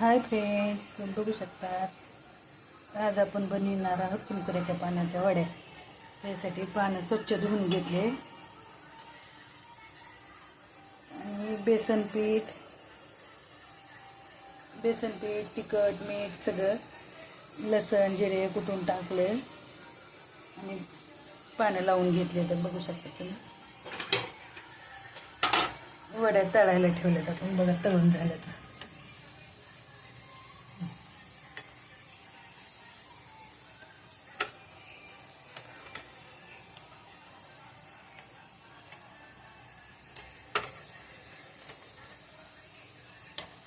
Hi friends तुम्ही बघू शकतात. आज आपण बनविणार आहोत चिंकुऱ्याच्या पानाच्या वड्या. त्यासाठी पानं स्वच्छ धुवून घेतले. आणि बेसन पीठ बेसन पीठ तिखट मीठ सगळं लसण जिरे कुटून टाकले. आणि पानं लावून घेतले तर बघू शकता तुम्ही. वड्या तळायला ठेवल्यात आपण. बघा तळून झाल्या तर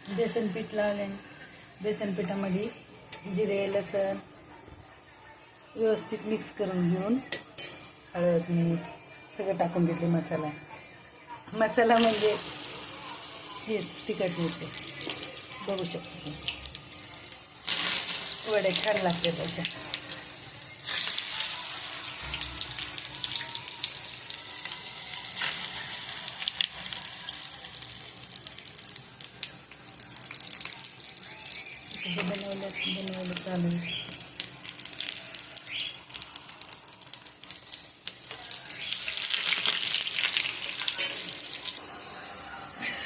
बेसन पीठ लावले बेसन पिठामध्ये जिरे लसण व्यवस्थित मिक्स करून घेऊन हळद मीठ सगळं टाकून घेतले मसाला. मसाला म्हणजे हे तिखट मिरची बघू शकतो वडे छान लागते त्याच्या हे बनवलं बनवलं चालेल.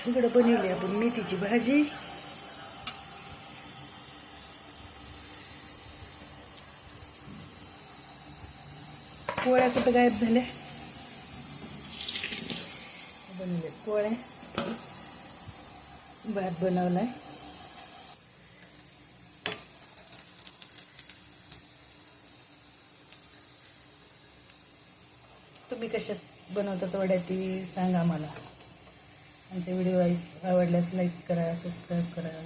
इकडं बनवली आपण मेथीची भाजी. पोळ्या कुठं गायब झाल्या? बनवले पोळ्या. भात बनवलाय. तुम्ही कशा बनवतात वड्या ती सांगा मला. आमचे व्हिडिओ आवडल्यास लाईक करा सबस्क्राईब करा.